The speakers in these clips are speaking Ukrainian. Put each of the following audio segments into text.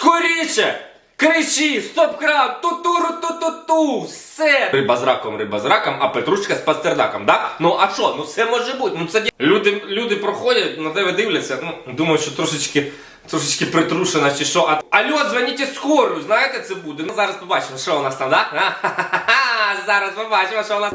Скоріше! Кричи, стоп-кран, ту-туру, ту-ту-ту, все. Риба з раком, риба з раком, а петрушка з пастернаком, да? Ну а що? Ну все може бути. Ну це люди, люди проходять, на тебе дивляться, ну думають, що трошечки, трошечки притрушена чи що. А алло, дзвоніть скорую, знаєте, це буде. Ну зараз побачимо, що у нас там, да? А, Зараз побачимо, що у нас.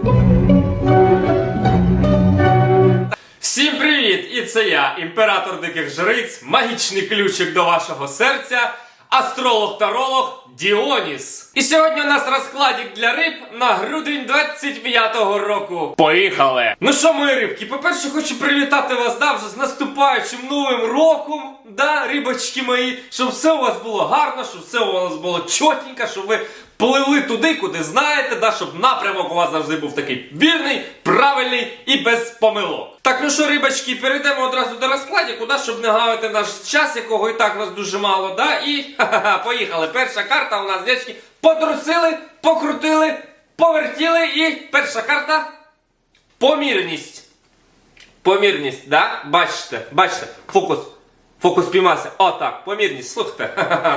Всім привіт! І це я, імператор диких жриць, магічний ключик до вашого серця, астролог-таролог Діоніс. І сьогодні у нас розкладик для риб на грудень 25-го року. Поїхали! Ну що, мої рибки, по-перше, хочу привітати вас да, вже з наступаючим новим роком, да, рибочки мої, щоб все у вас було гарно, щоб все у вас було чотенько, щоб ви плили туди, куди знаєте, да, щоб напрямок у вас завжди був такий вірний, правильний і без помилок. Так, ну що, рибочки, перейдемо одразу до розкладіку, да, щоб не гавити наш час, якого і так нас дуже мало. Да, і ха-ха-ха, поїхали. Перша карта у нас, дядьки, потрусили, покрутили, повертіли, і перша карта помірність. Помірність, да? Бачите, бачите, фокус. Фокус піймався. О, так, помірність. Слухайте.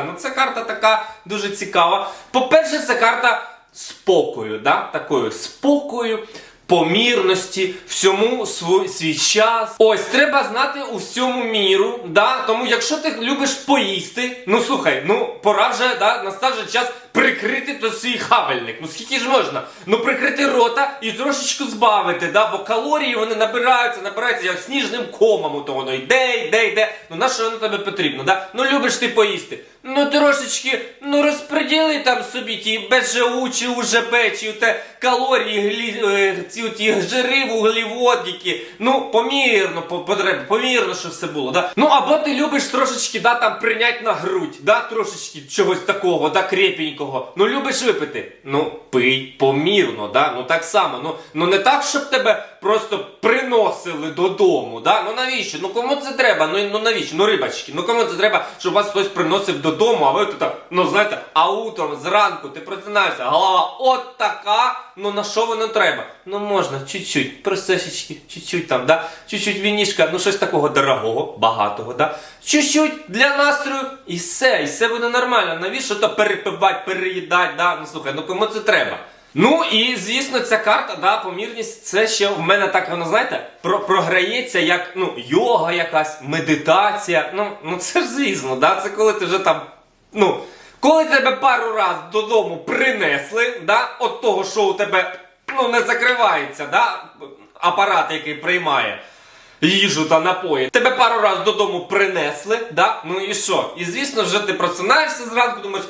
Ну це карта така дуже цікава. По-перше, це карта спокою, да? такою спокою, помірності, всьому свій, свій час. Ось треба знати у всьому міру. Да? Тому якщо ти любиш поїсти, ну слухай, ну пора вже, да, настав же час прикрити то свій хавальник. Ну скільки ж можна? Ну прикрити рота і трошечку збавити, да? бо калорії вони набираються, набираються як сніжним комом, то воно йде, йде, йде. Ну на що воно тобі потрібно? Да? Ну любиш ти поїсти. Ну трошечки, ну розподіли там собі ті БЖУ чи УЖБ, чи те калорії, глі, е, ці ті жири, вуглеводики. Ну помірно, по, потреб, помірно, що все було. Да? Ну або ти любиш трошечки да, там прийняти на грудь, да, трошечки чогось такого, да, крепенького. Ну любиш випити. Ну пий помірно, да? ну так само. Ну, ну не так, щоб тебе просто приносили додому. Да? Ну навіщо? Ну кому це треба? Ну, ну навіщо? Ну рибачки, ну кому це треба, щоб вас хтось приносив додому, а ви тут, там, ну знаєте, а утром зранку ти просинаєшся, голова от така, ну на що воно треба? Ну можна, чуть-чуть, просешечки, чуть-чуть там, да? чуть-чуть вінішка, ну щось такого дорогого, багатого, да? чуть-чуть для настрою, і все, і все буде нормально. Навіщо то перепивати, переїдати, да? ну слухай, ну кому це треба? Ну і звісно, ця карта, да, помірність, це ще в мене так воно, знаєте, про програється як ну, йога якась, медитація. Ну, ну це ж звісно, да, це коли ти вже там. Ну, коли тебе пару раз додому принесли, да, от того, що у тебе ну, не закривається, да, апарат, який приймає їжу та напої. Тебе пару раз додому принесли, да? ну і що? І звісно, вже ти просинаєшся зранку, думаєш.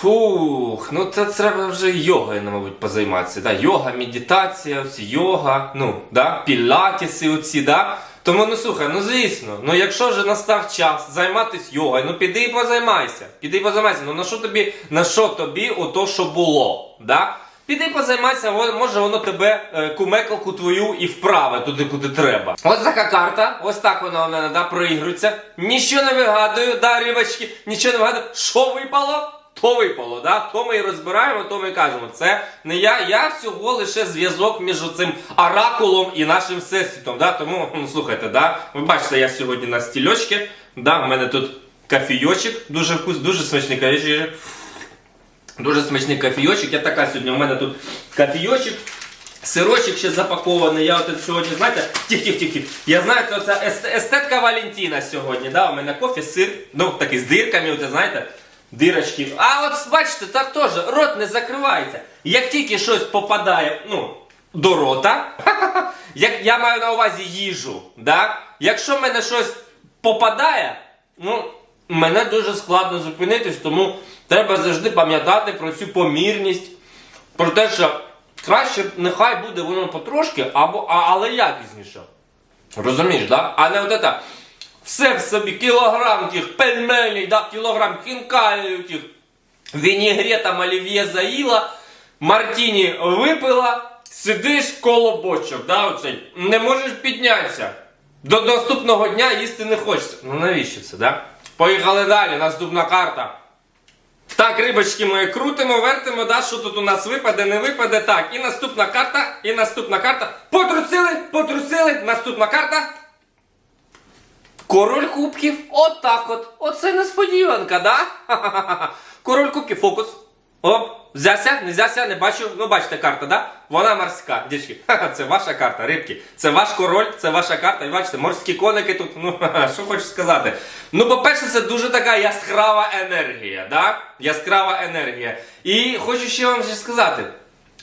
Фух, ну це треба вже йогою, ну, мабуть, позайматися. Да? Йога, медитація, оці йога, ну, да? пілатіси оці, да? Тому ну слухай, ну звісно, ну якщо вже настав час займатися йогою, ну піди і позаймайся. Піди і позаймайся. Ну на що тобі, на що тобі ото, що було? Да? Піди позаймайся, може воно тебе е, кумекалку твою і вправе туди, куди треба. Ось така карта, ось так вона у мене да, проігрується. Нічого не вигадую, да, рибочки, нічого не вигадую. Що випало? То випало, да? то ми і розбираємо, то ми кажемо. Це не я, я всього лише зв'язок між цим оракулом і нашим всесвітом. Да? Тому ну, слухайте, да? ви бачите, я сьогодні на стільочки. Да? У мене тут кофійочок, дуже вкус, дуже смачний кофійочок. Дуже смачний кофійочок. Я така сьогодні. У мене тут кофійочок. Сирочок ще запакований. Я от сьогодні, знаєте, тих-тих-тих. Я знаю, це естетка Валентина сьогодні. Да? У мене кофе, сир, ну такий з дирками, от, знаєте, дирочки. А от бачите, так теж рот не закривається. Як тільки щось попадає, ну, до рота, як я маю на увазі їжу, да? якщо в мене щось попадає, ну, мене дуже складно зупинитись, тому треба завжди пам'ятати про цю помірність, про те, що краще нехай буде воно потрошки, або, а, але якісніше. Розумієш, да? А не от це все в собі, кілограм тих пельменей, да? кілограм хінкалів тих, вінігретом олів'є заїла, мартіні випила, сидиш коло бочок, да, оцей, не можеш піднятися. До наступного дня їсти не хочеться. Ну навіщо це, да? Поїхали далі, наступна карта. Так, рибочки мої, крутимо, вертимо, да, що тут у нас випаде, не випаде. Так, і наступна карта, і наступна карта. Потрусили, потрусили, наступна карта. Король кубків, отак от. Оце несподіванка, да? Ха-ха-ха. Король кубків, фокус. Оп, взявся, не взявся, не бачу. Ну, бачите, карта, да? Вона морська, дівчатки. Це ваша карта, рибки. Це ваш король, це ваша карта. І бачите, морські коники тут. Ну, що хочу сказати. Ну, по-перше, це дуже така яскрава енергія, да? Яскрава енергія. І хочу ще вам ще сказати.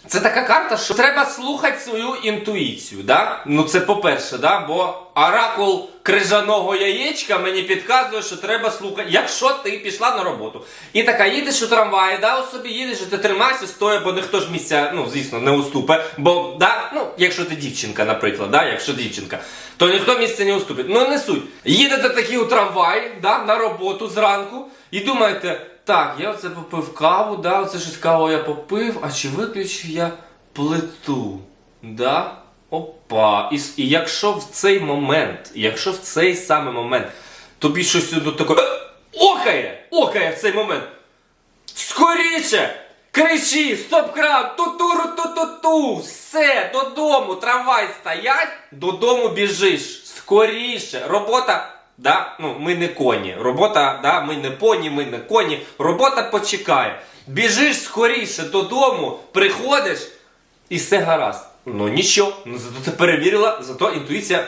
Це така карта, що треба слухати свою інтуїцію, да? Ну це по-перше, да? бо оракул крижаного яєчка мені підказує, що треба слухати, якщо ти пішла на роботу. І така їдеш у трамваї, да, у собі їдеш, і ти тримайся, стоя, бо ніхто ж місця, ну звісно, не уступе. Бо, да, ну, якщо ти дівчинка, наприклад, да, якщо дівчинка, то ніхто місця не уступить. Ну не суть. Їдете такі у трамваї, да, на роботу зранку, і думаєте. Так, я оце попив каву, да, оце щось каву я попив, а чи виключив я плиту? Да? Опа. І, і якщо в цей момент, якщо в цей самий момент тобі щось тут таке «Е, окає, окає в цей момент. Скоріше! Кричи, стоп-кран, ту-туру, ту-ту-ту, все, додому, трамвай стоять, додому біжиш. Скоріше. Робота, да, ну, ми не коні. Робота, да, ми не поні, ми не коні. Робота почекає. Біжиш скоріше додому, приходиш і все гаразд. Ну нічого, ну зато ти перевірила, зато інтуїція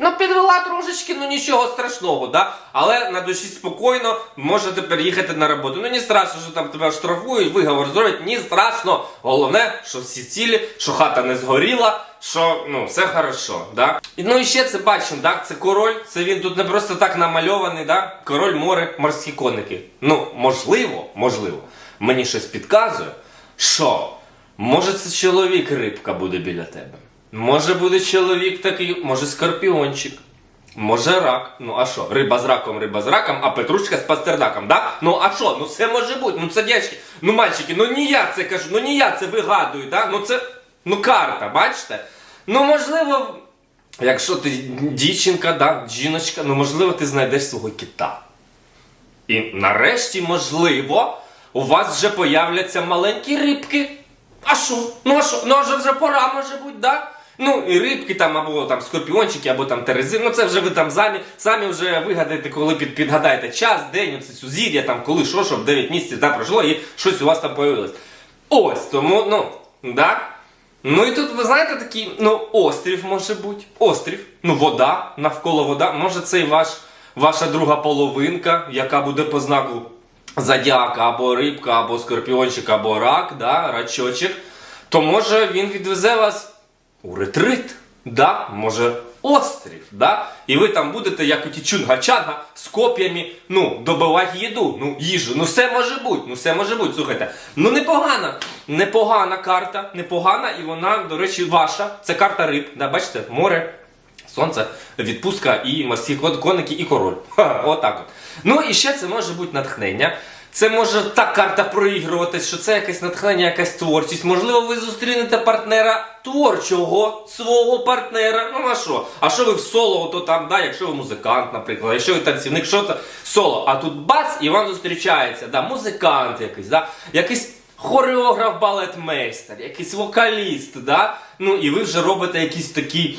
Ну, підвела трошечки, ну нічого страшного, да? Але на душі спокійно можете переїхати на роботу. Ну не страшно, що там тебе штрафують, виговор зроблять, ні страшно. Головне, що всі цілі, що хата не згоріла, що ну все хорошо, да? І, ну і ще це бачимо, да? Це король, це він тут не просто так намальований, да? Король море, морські коники. Ну, можливо, можливо, мені щось підказує, що може це чоловік рибка буде біля тебе. Може буде чоловік такий, може скорпіончик, може рак. Ну а що? Риба з раком, риба з раком, а петрушка з пастернаком, да? Ну а що? Ну все може бути. Ну це дядьки, ну мальчики, ну не я це кажу, ну не я це вигадую, да? Ну це ну карта, бачите? Ну можливо, якщо ти дівчинка, да, жіночка, ну можливо, ти знайдеш свого кита. І нарешті, можливо, у вас вже появляться маленькі рибки. А що? Ну а що? Ну а вже вже пора може бути, да? Ну, і рибки там, або там скорпіончики, або там терези. Ну це вже ви там самі, самі вже вигадаєте, коли під, підгадаєте час, день, оце сузір'я, там, коли що, щоб 9 місяців да, пройшло і щось у вас там появилось. Ось, тому, ну, да? Ну і тут, ви знаєте, такий, ну, острів може бути. Острів. Ну, вода, навколо вода. Може, це і ваш, ваша друга половинка, яка буде по знаку зодіака, або рибка, або скорпіончик, або рак, да, рачочок. То може він відвезе вас у ретрит, да? може острів, да? і ви там будете, як у ті чунга-чанга, з коп'ями, ну, добивати їду, ну, їжу. Ну все може бути, ну все може бути, слухайте. Ну непогана, непогана карта, непогана, і вона, до речі, ваша. Це карта риб, да, бачите, море. Сонце, відпустка і морські кон- коники, і король. Ха, отак от. Ну і ще це може бути натхнення. Це може так карта проігруватись, що це якесь натхнення, якась творчість. Можливо, ви зустрінете партнера творчого свого партнера. Ну а що? А що ви в соло, то там, да, якщо ви музикант, наприклад, якщо ви танцівник, що це соло. А тут бац, і вам зустрічається да, музикант якийсь, да, якийсь хореограф балетмейстер, якийсь вокаліст, да? ну і ви вже робите якийсь такий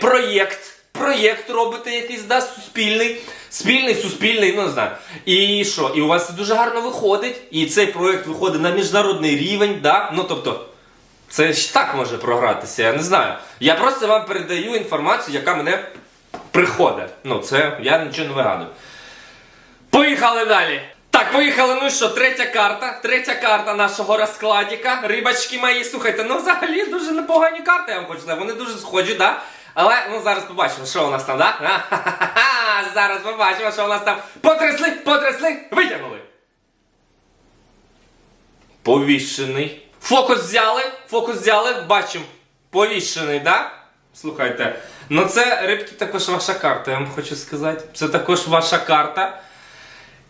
проєкт, проєкт, робите якийсь, да, суспільний, спільний, суспільний, ну не знаю. І що? І у вас це дуже гарно виходить, і цей проєкт виходить на міжнародний рівень, да? ну тобто. Це ж так може програтися, я не знаю. Я просто вам передаю інформацію, яка мене приходить. Ну, це я нічого не вигадую. Поїхали далі. Так, поїхали. Ну що, третя карта. Третя карта нашого розкладіка. Рибачки мої, слухайте, ну взагалі дуже непогані карти, я вам хочу сказати. Вони дуже схожі, да? Але ну зараз побачимо, що у нас там, да? Зараз побачимо, що у нас там. Потрясли, потрясли, витягнули. Повішений. Фокус взяли, фокус взяли, бачимо. Повішений, да? Слухайте. Ну це рибки також ваша карта, я вам хочу сказати. Це також ваша карта.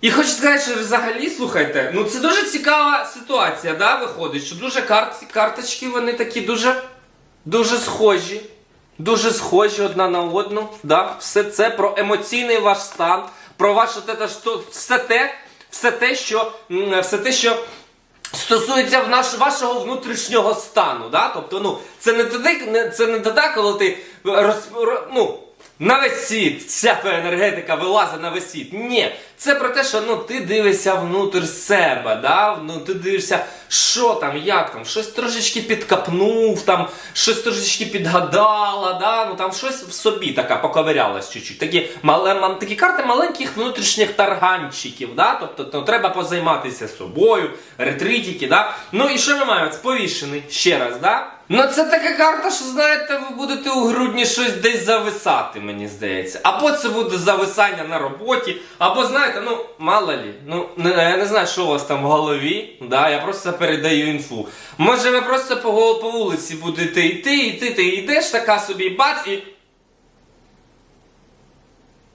І хочу сказати, що взагалі, слухайте, ну це дуже цікава ситуація, да, виходить, що дуже карт, карточки вони такі дуже, дуже схожі. Дуже схожі одна на одну. Да? Все це про емоційний ваш стан, про ваше те, що- все те, все те, що, все те, що стосується в наш, вашого внутрішнього стану. Да? Тобто, ну, це не тоді, не, це не тоді, коли ти роз, ну, на весь світ, вся твоя енергетика вилазить на весь світ. Ні, це про те, що ну ти дивишся внутрь себе, да? ну ти дивишся, що там, як там, щось трошечки підкапнув, там, щось трошечки підгадала, да? ну там щось в собі така поковирялась чуть-чуть. Такі, мале, такі карти маленьких внутрішніх тарганчиків, да? тобто ну, треба позайматися собою, ретритики, да? ну і що ми маємо? Сповішений ще раз, да? Ну це така карта, що знаєте, ви будете у грудні щось десь зависати, мені здається. Або це буде зависання на роботі, або знаєте, ну мало лі, ну не, я не знаю, що у вас там в голові. Да, я просто передаю інфу. Може, ви просто по, по вулиці будете йти, йти, ти йдеш, така собі бац і.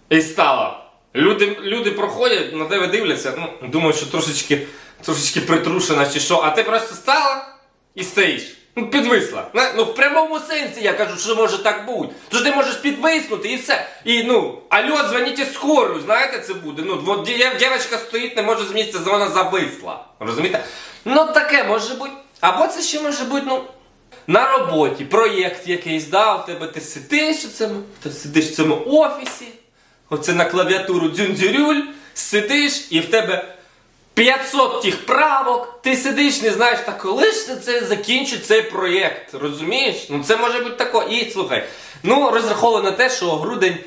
І стало. Люди, люди проходять, на тебе дивляться, ну, думають, що трошечки, трошечки притрушена чи що, а ти просто стала і стоїш. Ну, підвисла. Ну, в прямому сенсі я кажу, що може так бути. Тож ти можеш підвиснути і все. І ну, алло, дзвоніть скорую, знаєте, це буде. Ну, от дівчинка стоїть, не може з місця, вона зависла. Розумієте? Ну, таке може бути. Або це ще може бути, ну. На роботі проєкт якийсь, да, у тебе ти сидиш у цьому, ти сидиш в цьому офісі, оце на клавіатуру дзюндзюрюль, сидиш і в тебе 500 тих правок, ти сидиш, не знаєш, та коли ж це, це закінчить цей проєкт, розумієш? Ну це може бути тако. І слухай, ну розраховано на те, що грудень,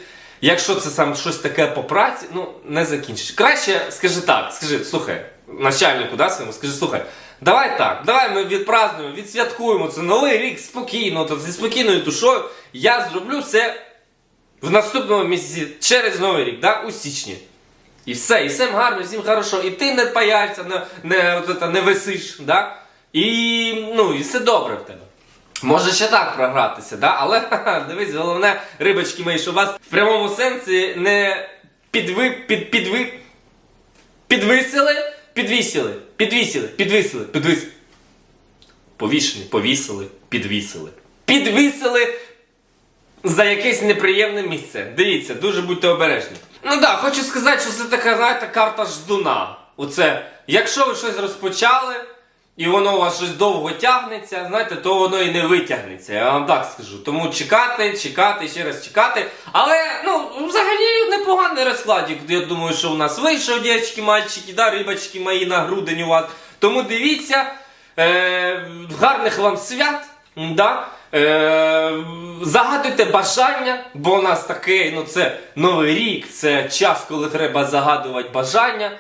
якщо це сам щось таке по праці, ну не закінчиш. Краще скажи так, скажи, слухай, начальнику, да, своєму, скажи, слухай. Давай так, давай ми відпразнуємо, відсвяткуємо це новий рік спокійно, то зі спокійною душою. Я зроблю все в наступному місяці через новий рік, да, у січні. І все, і всім гарно, всім хорошо. І ти не паяйся, не, не, от это, не висиш, да? І, ну, і все добре в тебе. Може ще так програтися, да? але ха-ха, дивись, головне, рибочки мої, що вас в прямому сенсі не підви, під, підви, підвисили, підвісили, підвісили, підвисили, підвисили. Повішені, повісили, підвісили. Підвісили за якесь неприємне місце. Дивіться, дуже будьте обережні. Ну так, да, хочу сказати, що це така, знаєте, карта ждуна. Оце, якщо ви щось розпочали, і воно у вас щось довго тягнеться, знаєте, то воно і не витягнеться. Я вам так скажу. Тому чекати, чекати, ще раз чекати. Але, ну, взагалі непоганий розкладик. Я думаю, що у нас вийшов, дівчатки, мальчики, да, рибочки мої на грудень у вас. Тому дивіться, е, гарних вам свят. Да? Е, загадуйте бажання, бо у нас такий, ну це новий рік, це час, коли треба загадувати бажання.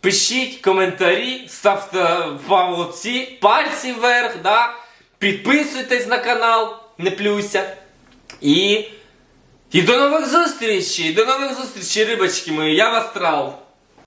Пишіть коментарі, ставте павоці, пальці вверх, да? підписуйтесь на канал, не плюйся. І, і до нових зустрічей! До нових зустрічей, рибочки мої, я вас трав.